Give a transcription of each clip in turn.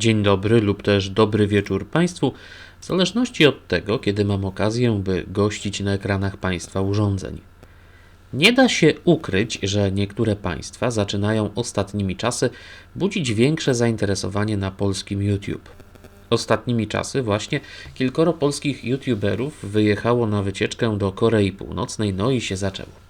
Dzień dobry lub też dobry wieczór Państwu, w zależności od tego, kiedy mam okazję, by gościć na ekranach Państwa urządzeń. Nie da się ukryć, że niektóre państwa zaczynają ostatnimi czasy budzić większe zainteresowanie na polskim YouTube. Ostatnimi czasy właśnie kilkoro polskich YouTuberów wyjechało na wycieczkę do Korei Północnej, no i się zaczęło.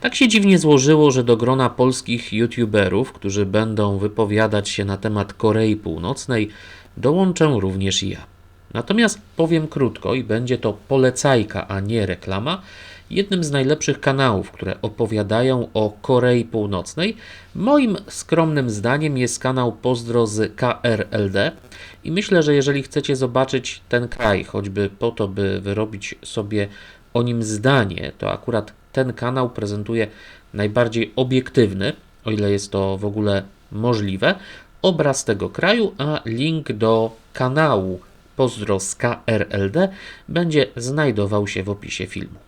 Tak się dziwnie złożyło, że do grona polskich YouTuberów, którzy będą wypowiadać się na temat Korei Północnej, dołączę również ja. Natomiast powiem krótko i będzie to polecajka, a nie reklama. Jednym z najlepszych kanałów, które opowiadają o Korei Północnej, moim skromnym zdaniem jest kanał Pozdro z KRLD. I myślę, że jeżeli chcecie zobaczyć ten kraj, choćby po to, by wyrobić sobie o nim zdanie, to akurat ten kanał prezentuje najbardziej obiektywny, o ile jest to w ogóle możliwe, obraz tego kraju, a link do kanału Pozdro z KRLD będzie znajdował się w opisie filmu.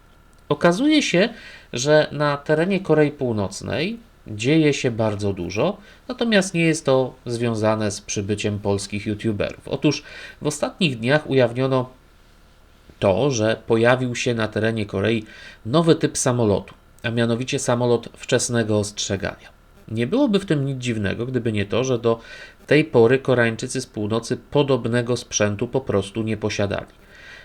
Okazuje się, że na terenie Korei Północnej dzieje się bardzo dużo, natomiast nie jest to związane z przybyciem polskich YouTuberów. Otóż w ostatnich dniach ujawniono to, że pojawił się na terenie Korei nowy typ samolotu, a mianowicie samolot wczesnego ostrzegania. Nie byłoby w tym nic dziwnego, gdyby nie to, że do tej pory Koreańczycy z północy podobnego sprzętu po prostu nie posiadali.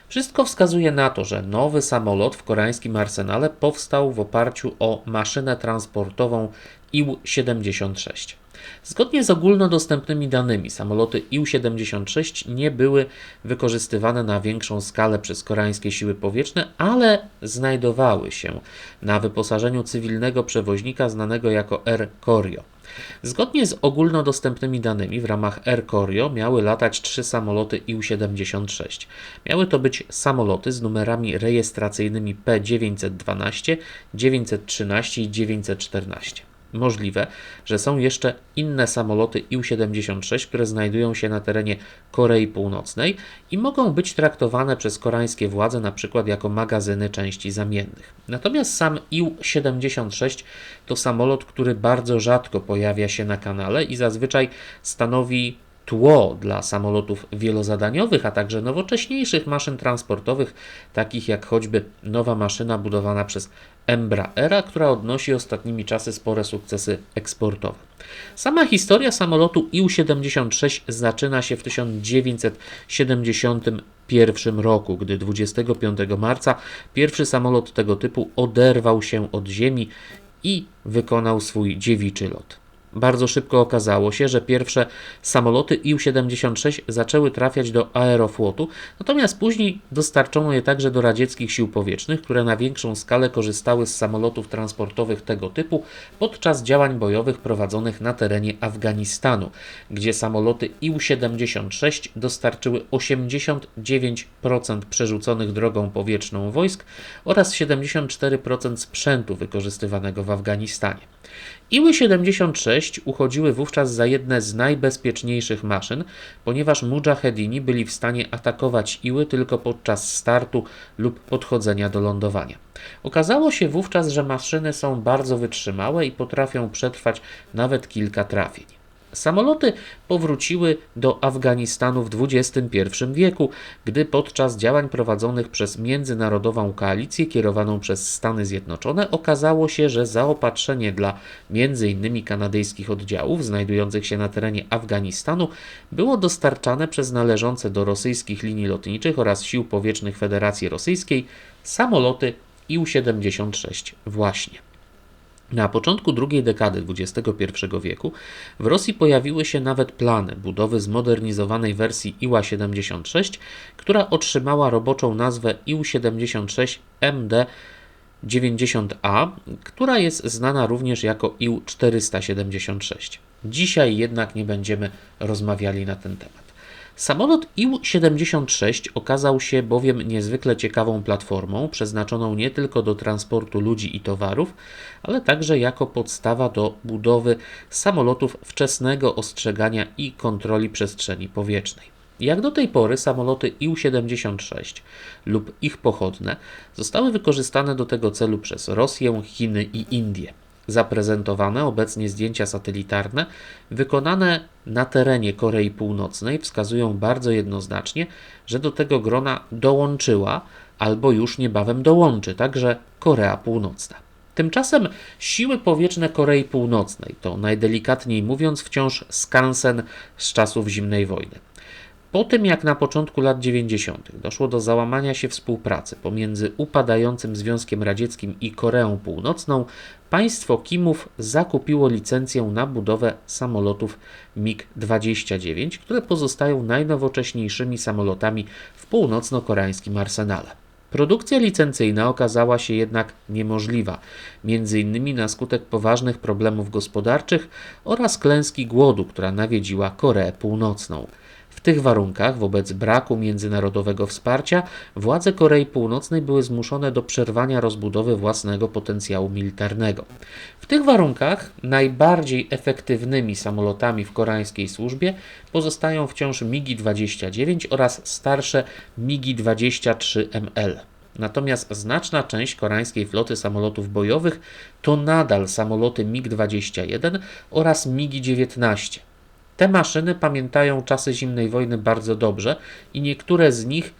Wszystko wskazuje na to, że nowy samolot w koreańskim arsenale powstał w oparciu o maszynę transportową IL-76. Zgodnie z ogólnodostępnymi danymi, samoloty IL-76 nie były wykorzystywane na większą skalę przez koreańskie siły powietrzne, ale znajdowały się na wyposażeniu cywilnego przewoźnika znanego jako Air Koryo. Zgodnie z ogólnodostępnymi danymi w ramach Air Koryo miały latać trzy samoloty IL-76. Miały to być samoloty z numerami rejestracyjnymi P912, 913 i 914. Możliwe, że są jeszcze inne samoloty IL-76, które znajdują się na terenie Korei Północnej i mogą być traktowane przez koreańskie władze na przykład jako magazyny części zamiennych. Natomiast sam IL-76 to samolot, który bardzo rzadko pojawia się na kanale i zazwyczaj stanowi tło dla samolotów wielozadaniowych, a także nowocześniejszych maszyn transportowych, takich jak choćby nowa maszyna budowana przez Embraera, która odnosi ostatnimi czasy spore sukcesy eksportowe. Sama historia samolotu IU-76 zaczyna się w 1971 roku, gdy 25 marca pierwszy samolot tego typu oderwał się od ziemi i wykonał swój dziewiczy lot. Bardzo szybko okazało się, że pierwsze samoloty IU-76 zaczęły trafiać do aeroflotu, natomiast później dostarczono je także do radzieckich sił powietrznych, które na większą skalę korzystały z samolotów transportowych tego typu podczas działań bojowych prowadzonych na terenie Afganistanu, gdzie samoloty IU-76 dostarczyły 89% przerzuconych drogą powietrzną wojsk oraz 74% sprzętu wykorzystywanego w Afganistanie. Iły-76 uchodziły wówczas za jedne z najbezpieczniejszych maszyn, ponieważ mujahedini byli w stanie atakować Iły tylko podczas startu lub podchodzenia do lądowania. Okazało się wówczas, że maszyny są bardzo wytrzymałe i potrafią przetrwać nawet kilka trafień. Samoloty powróciły do Afganistanu w XXI wieku, gdy podczas działań prowadzonych przez międzynarodową koalicję kierowaną przez Stany Zjednoczone okazało się, że zaopatrzenie dla m.in. kanadyjskich oddziałów znajdujących się na terenie Afganistanu było dostarczane przez należące do rosyjskich linii lotniczych oraz sił powietrznych Federacji Rosyjskiej samoloty IU-76 właśnie. Na początku drugiej dekady XXI wieku w Rosji pojawiły się nawet plany budowy zmodernizowanej wersji Iła-76, która otrzymała roboczą nazwę Ił-76MD 90A, która jest znana również jako IL-476. Dzisiaj jednak nie będziemy rozmawiali na ten temat. Samolot IL-76 okazał się bowiem niezwykle ciekawą platformą, przeznaczoną nie tylko do transportu ludzi i towarów, ale także jako podstawa do budowy samolotów wczesnego ostrzegania i kontroli przestrzeni powietrznej. Jak do tej pory samoloty IL-76 lub ich pochodne zostały wykorzystane do tego celu przez Rosję, Chiny i Indie. Zaprezentowane obecnie zdjęcia satelitarne wykonane na terenie Korei Północnej wskazują bardzo jednoznacznie, że do tego grona dołączyła albo już niebawem dołączy także Korea Północna. Tymczasem siły powietrzne Korei Północnej to najdelikatniej mówiąc wciąż skansen z czasów zimnej wojny. Po tym jak na początku lat 90. doszło do załamania się współpracy pomiędzy upadającym Związkiem Radzieckim i Koreą Północną, państwo Kimów zakupiło licencję na budowę samolotów MiG-29, które pozostają najnowocześniejszymi samolotami w północno-koreańskim arsenale. Produkcja licencyjna okazała się jednak niemożliwa, m.in. na skutek poważnych problemów gospodarczych oraz klęski głodu, która nawiedziła Koreę Północną. W tych warunkach, wobec braku międzynarodowego wsparcia, władze Korei Północnej były zmuszone do przerwania rozbudowy własnego potencjału militarnego. W tych warunkach najbardziej efektywnymi samolotami w koreańskiej służbie pozostają wciąż MiGi-29 oraz starsze MiGi-23ML. Natomiast znaczna część koreańskiej floty samolotów bojowych to nadal samoloty MiG-21 oraz MiGi-19. Te maszyny pamiętają czasy zimnej wojny bardzo dobrze i niektóre z nich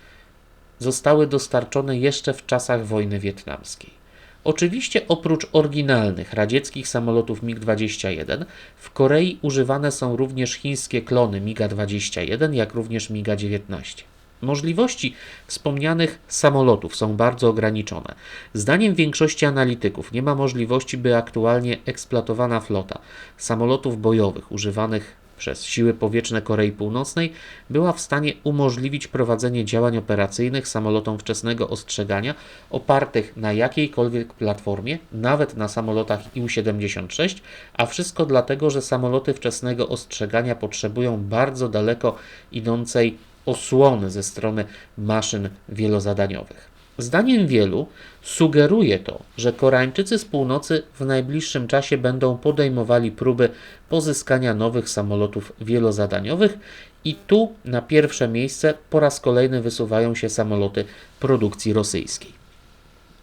zostały dostarczone jeszcze w czasach wojny wietnamskiej. Oczywiście oprócz oryginalnych radzieckich samolotów MiG-21 w Korei używane są również chińskie klony MiG-21, jak również MiG-19. Możliwości wspomnianych samolotów są bardzo ograniczone. Zdaniem większości analityków nie ma możliwości, by aktualnie eksploatowana flota samolotów bojowych używanych przez siły powietrzne Korei Północnej była w stanie umożliwić prowadzenie działań operacyjnych samolotom wczesnego ostrzegania opartych na jakiejkolwiek platformie, nawet na samolotach IU-76, a wszystko dlatego, że samoloty wczesnego ostrzegania potrzebują bardzo daleko idącej osłony ze strony maszyn wielozadaniowych. Zdaniem wielu sugeruje to, że Koreańczycy z północy w najbliższym czasie będą podejmowali próby pozyskania nowych samolotów wielozadaniowych i tu na pierwsze miejsce po raz kolejny wysuwają się samoloty produkcji rosyjskiej.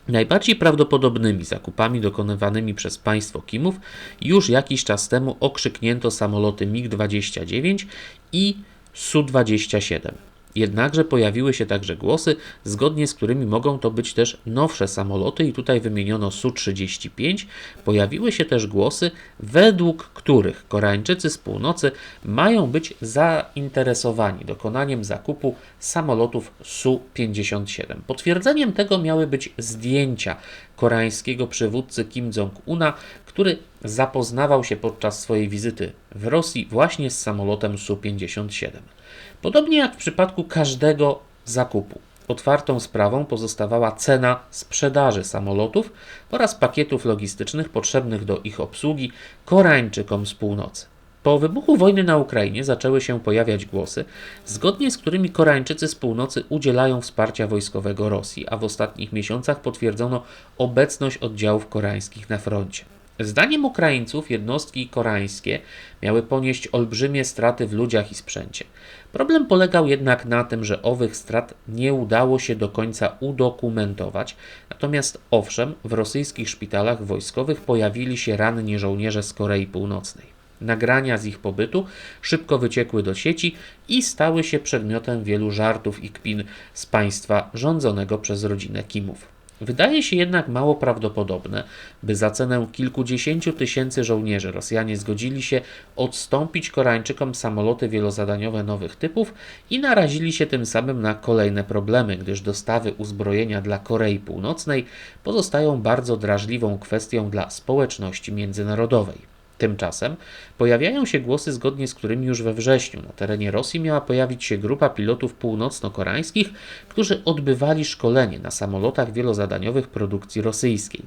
Najbardziej prawdopodobnymi zakupami dokonywanymi przez państwo Kimów już jakiś czas temu okrzyknięto samoloty MiG-29 i Su-27. Jednakże pojawiły się także głosy, zgodnie z którymi mogą to być też nowsze samoloty, i tutaj wymieniono Su-35. Pojawiły się też głosy, według których Koreańczycy z północy mają być zainteresowani dokonaniem zakupu samolotów Su-57. Potwierdzeniem tego miały być zdjęcia koreańskiego przywódcy Kim Jong-una, który zapoznawał się podczas swojej wizyty w Rosji właśnie z samolotem Su-57. Podobnie jak w przypadku każdego zakupu, otwartą sprawą pozostawała cena sprzedaży samolotów oraz pakietów logistycznych potrzebnych do ich obsługi Koreańczykom z północy. Po wybuchu wojny na Ukrainie zaczęły się pojawiać głosy, zgodnie z którymi Koreańczycy z północy udzielają wsparcia wojskowego Rosji, a w ostatnich miesiącach potwierdzono obecność oddziałów koreańskich na froncie. Zdaniem Ukraińców jednostki koreańskie miały ponieść olbrzymie straty w ludziach i sprzęcie. Problem polegał jednak na tym, że owych strat nie udało się do końca udokumentować, natomiast owszem, w rosyjskich szpitalach wojskowych pojawili się ranni żołnierze z Korei Północnej. Nagrania z ich pobytu szybko wyciekły do sieci i stały się przedmiotem wielu żartów i kpin z państwa rządzonego przez rodzinę Kimów. Wydaje się jednak mało prawdopodobne, by za cenę kilkudziesięciu tysięcy żołnierzy Rosjanie zgodzili się odstąpić Koreańczykom samoloty wielozadaniowe nowych typów i narazili się tym samym na kolejne problemy, gdyż dostawy uzbrojenia dla Korei Północnej pozostają bardzo drażliwą kwestią dla społeczności międzynarodowej. Tymczasem pojawiają się głosy, zgodnie z którymi już we wrześniu na terenie Rosji miała pojawić się grupa pilotów północno-koreańskich, którzy odbywali szkolenie na samolotach wielozadaniowych produkcji rosyjskiej.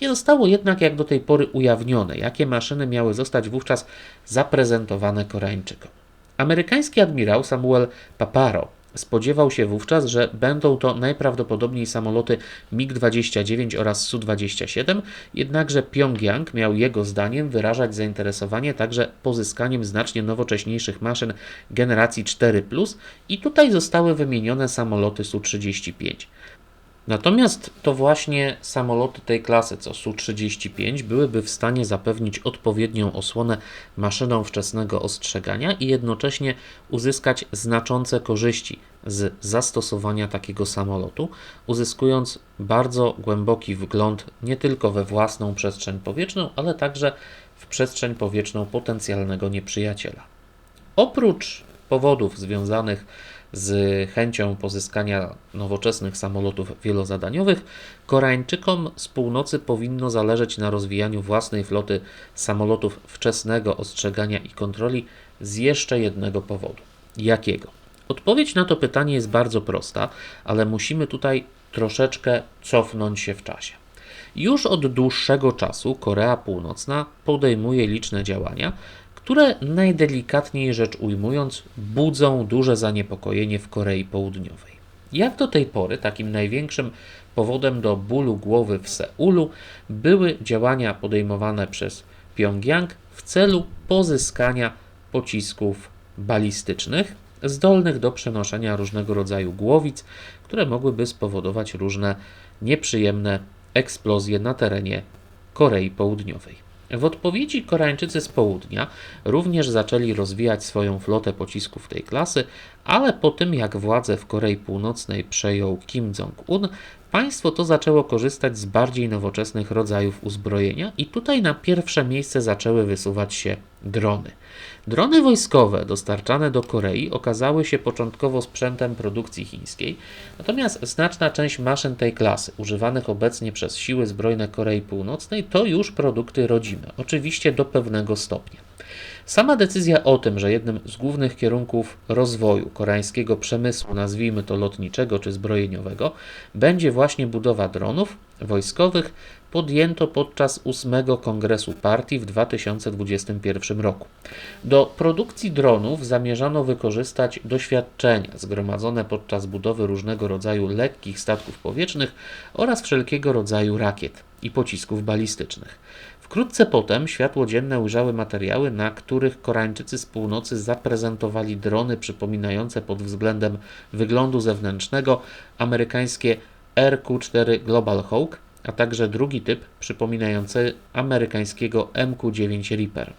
Nie zostało jednak jak do tej pory ujawnione, jakie maszyny miały zostać wówczas zaprezentowane Koreańczykom. Amerykański admirał Samuel Paparo Spodziewał się wówczas, że będą to najprawdopodobniej samoloty MiG-29 oraz Su-27, jednakże Pjongjang miał jego zdaniem wyrażać zainteresowanie także pozyskaniem znacznie nowocześniejszych maszyn generacji 4+, i tutaj zostały wymienione samoloty Su-35. Natomiast to właśnie samoloty tej klasy, co Su-35, byłyby w stanie zapewnić odpowiednią osłonę maszynom wczesnego ostrzegania i jednocześnie uzyskać znaczące korzyści z zastosowania takiego samolotu, uzyskując bardzo głęboki wgląd nie tylko we własną przestrzeń powietrzną, ale także w przestrzeń powietrzną potencjalnego nieprzyjaciela. Oprócz powodów związanych z chęcią pozyskania nowoczesnych samolotów wielozadaniowych, Koreańczykom z północy powinno zależeć na rozwijaniu własnej floty samolotów wczesnego ostrzegania i kontroli z jeszcze jednego powodu. Jakiego? Odpowiedź na to pytanie jest bardzo prosta, ale musimy tutaj troszeczkę cofnąć się w czasie. Już od dłuższego czasu Korea Północna podejmuje liczne działania, które najdelikatniej rzecz ujmując budzą duże zaniepokojenie w Korei Południowej. Jak do tej pory takim największym powodem do bólu głowy w Seulu były działania podejmowane przez Pjongjang w celu pozyskania pocisków balistycznych zdolnych do przenoszenia różnego rodzaju głowic, które mogłyby spowodować różne nieprzyjemne eksplozje na terenie Korei Południowej. W odpowiedzi Koreańczycy z południa również zaczęli rozwijać swoją flotę pocisków tej klasy, ale po tym jak władzę w Korei Północnej przejął Kim Jong-un, państwo to zaczęło korzystać z bardziej nowoczesnych rodzajów uzbrojenia i tutaj na pierwsze miejsce zaczęły wysuwać się drony. Drony wojskowe dostarczane do Korei okazały się początkowo sprzętem produkcji chińskiej, natomiast znaczna część maszyn tej klasy, używanych obecnie przez siły zbrojne Korei Północnej, to już produkty rodzime, oczywiście do pewnego stopnia. Sama decyzja o tym, że jednym z głównych kierunków rozwoju koreańskiego przemysłu, nazwijmy to lotniczego czy zbrojeniowego, będzie właśnie budowa dronów wojskowych, podjęto podczas ósmego kongresu partii w 2021 roku. Do produkcji dronów zamierzano wykorzystać doświadczenia zgromadzone podczas budowy różnego rodzaju lekkich statków powietrznych oraz wszelkiego rodzaju rakiet i pocisków balistycznych. Wkrótce potem światło dzienne ujrzały materiały, na których Koreańczycy z północy zaprezentowali drony przypominające pod względem wyglądu zewnętrznego amerykańskie RQ-4 Global Hawk, a także drugi typ przypominający amerykańskiego MQ-9 Reaper.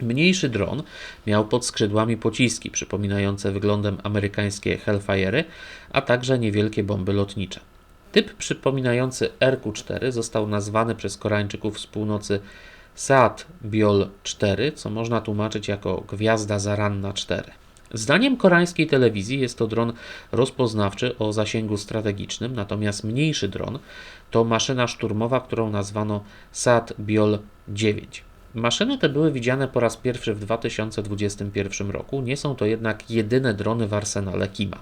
Mniejszy dron miał pod skrzydłami pociski przypominające wyglądem amerykańskie Hellfire'y, a także niewielkie bomby lotnicze. Typ przypominający RQ-4 został nazwany przez Koreańczyków z północy Saat Biol 4, co można tłumaczyć jako gwiazda zaranna 4. Zdaniem koreańskiej telewizji jest to dron rozpoznawczy o zasięgu strategicznym, natomiast mniejszy dron to maszyna szturmowa, którą nazwano Saat Biol 9. Maszyny te były widziane po raz pierwszy w 2021 roku, nie są to jednak jedyne drony w arsenale Kima.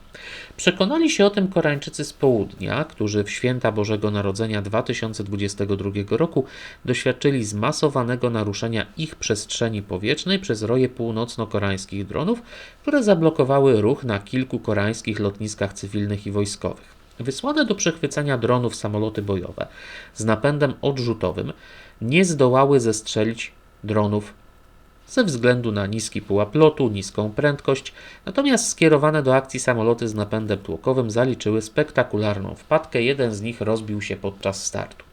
Przekonali się o tym Koreańczycy z południa, którzy w święta Bożego Narodzenia 2022 roku doświadczyli zmasowanego naruszenia ich przestrzeni powietrznej przez roje północno-koreańskich dronów, które zablokowały ruch na kilku koreańskich lotniskach cywilnych i wojskowych. Wysłane do przechwycenia dronów samoloty bojowe z napędem odrzutowym nie zdołały zestrzelić dronów ze względu na niski pułap lotu, niską prędkość, natomiast skierowane do akcji samoloty z napędem tłokowym zaliczyły spektakularną wpadkę, jeden z nich rozbił się podczas startu.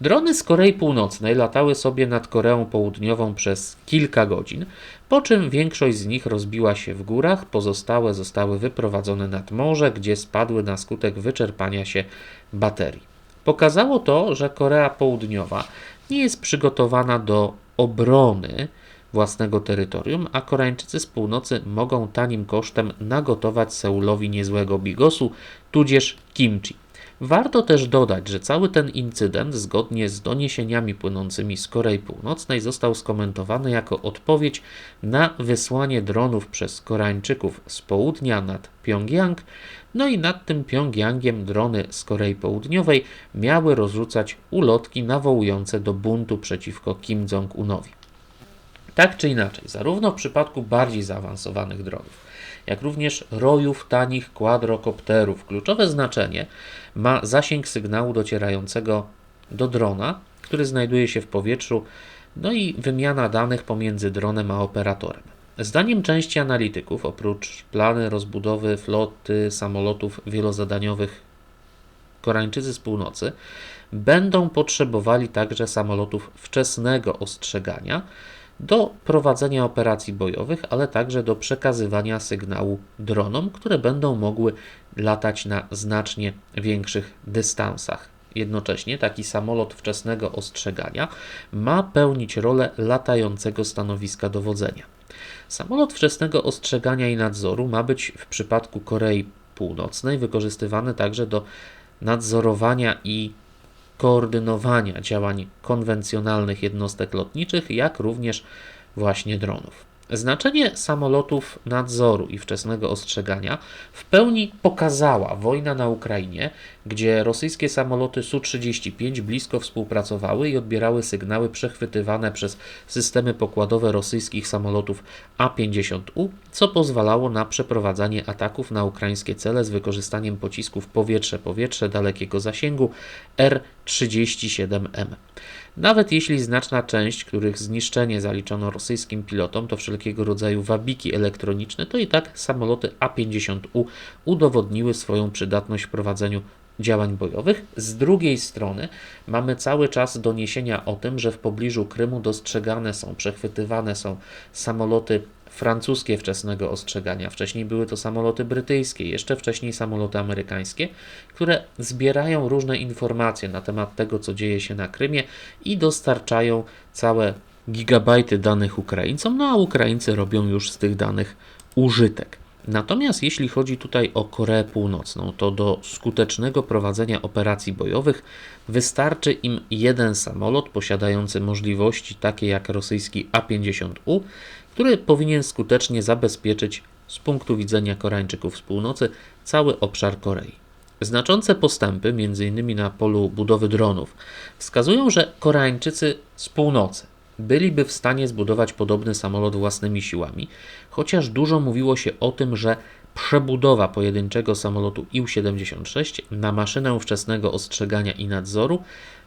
Drony z Korei Północnej latały sobie nad Koreą Południową przez kilka godzin, po czym większość z nich rozbiła się w górach, pozostałe zostały wyprowadzone nad morze, gdzie spadły na skutek wyczerpania się baterii. Pokazało to, że Korea Południowa nie jest przygotowana do obrony własnego terytorium, a Koreańczycy z północy mogą tanim kosztem nagotować Seulowi niezłego bigosu, tudzież kimchi. Warto też dodać, że cały ten incydent, zgodnie z doniesieniami płynącymi z Korei Północnej, został skomentowany jako odpowiedź na wysłanie dronów przez Koreańczyków z południa nad Pjongjang. No i nad tym Pjongjangiem drony z Korei Południowej miały rozrzucać ulotki nawołujące do buntu przeciwko Kim Jong-unowi. Tak czy inaczej, zarówno w przypadku bardziej zaawansowanych dronów, jak również rojów tanich kwadrokopterów, kluczowe znaczenie ma zasięg sygnału docierającego do drona, który znajduje się w powietrzu, no i wymiana danych pomiędzy dronem a operatorem. Zdaniem części analityków, oprócz plany rozbudowy floty samolotów wielozadaniowych Koreańczycy z północy będą potrzebowali także samolotów wczesnego ostrzegania do prowadzenia operacji bojowych, ale także do przekazywania sygnału dronom, które będą mogły latać na znacznie większych dystansach. Jednocześnie taki samolot wczesnego ostrzegania ma pełnić rolę latającego stanowiska dowodzenia. Samolot wczesnego ostrzegania i nadzoru ma być w przypadku Korei Północnej wykorzystywany także do nadzorowania i koordynowania działań konwencjonalnych jednostek lotniczych, jak również właśnie dronów. Znaczenie samolotów nadzoru i wczesnego ostrzegania w pełni pokazała wojna na Ukrainie, gdzie rosyjskie samoloty Su-35 blisko współpracowały i odbierały sygnały przechwytywane przez systemy pokładowe rosyjskich samolotów A-50U, co pozwalało na przeprowadzanie ataków na ukraińskie cele z wykorzystaniem pocisków powietrze-powietrze dalekiego zasięgu R-37M. Nawet jeśli znaczna część, których zniszczenie zaliczono rosyjskim pilotom, to wszelkiego rodzaju wabiki elektroniczne, to i tak samoloty A-50U udowodniły swoją przydatność w prowadzeniu działań bojowych. Z drugiej strony mamy cały czas doniesienia o tym, że w pobliżu Krymu dostrzegane są, przechwytywane są samoloty francuskie wczesnego ostrzegania. Wcześniej były to samoloty brytyjskie, jeszcze wcześniej samoloty amerykańskie, które zbierają różne informacje na temat tego, co dzieje się na Krymie i dostarczają całe gigabajty danych Ukraińcom, no a Ukraińcy robią już z tych danych użytek. Natomiast jeśli chodzi tutaj o Koreę Północną, to do skutecznego prowadzenia operacji bojowych wystarczy im jeden samolot posiadający możliwości takie jak rosyjski A-50U, który powinien skutecznie zabezpieczyć z punktu widzenia Koreańczyków z północy cały obszar Korei. Znaczące postępy, m.in. na polu budowy dronów, wskazują, że Koreańczycy z północy byliby w stanie zbudować podobny samolot własnymi siłami, chociaż dużo mówiło się o tym, że przebudowa pojedynczego samolotu Ił-76 na maszynę wczesnego ostrzegania i nadzoru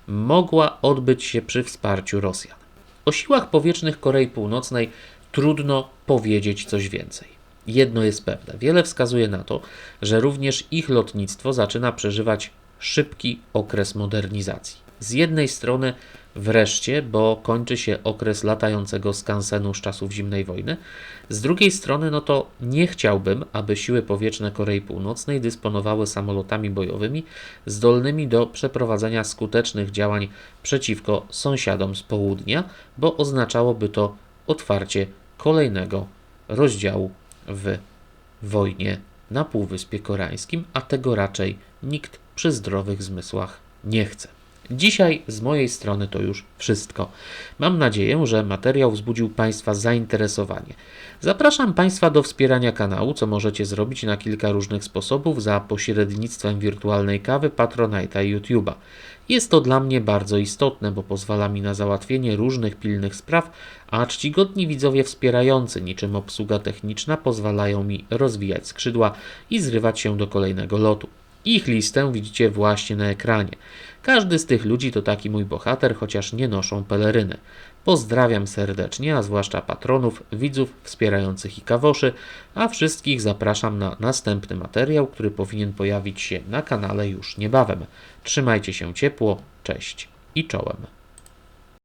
mogła odbyć się przy wsparciu Rosjan. O siłach powietrznych Korei Północnej trudno powiedzieć coś więcej. Jedno jest pewne: wiele wskazuje na to, że również ich lotnictwo zaczyna przeżywać szybki okres modernizacji. Z jednej strony wreszcie, bo kończy się okres latającego skansenu z czasów zimnej wojny. Z drugiej strony, no to nie chciałbym, aby siły powietrzne Korei Północnej dysponowały samolotami bojowymi zdolnymi do przeprowadzenia skutecznych działań przeciwko sąsiadom z południa, bo oznaczałoby to otwarcie kolejnego rozdziału w wojnie na Półwyspie Koreańskim, a tego raczej nikt przy zdrowych zmysłach nie chce. Dzisiaj z mojej strony to już wszystko. Mam nadzieję, że materiał wzbudził Państwa zainteresowanie. Zapraszam Państwa do wspierania kanału, co możecie zrobić na kilka różnych sposobów za pośrednictwem wirtualnej kawy, Patronite'a i YouTube'a. Jest to dla mnie bardzo istotne, bo pozwala mi na załatwienie różnych pilnych spraw, a czcigodni widzowie wspierający, niczym obsługa techniczna, pozwalają mi rozwijać skrzydła i zrywać się do kolejnego lotu. Ich listę widzicie właśnie na ekranie. Każdy z tych ludzi to taki mój bohater, chociaż nie noszą peleryny. Pozdrawiam serdecznie, a zwłaszcza patronów, widzów wspierających i kawoszy, a wszystkich zapraszam na następny materiał, który powinien pojawić się na kanale już niebawem. Trzymajcie się ciepło, cześć i czołem.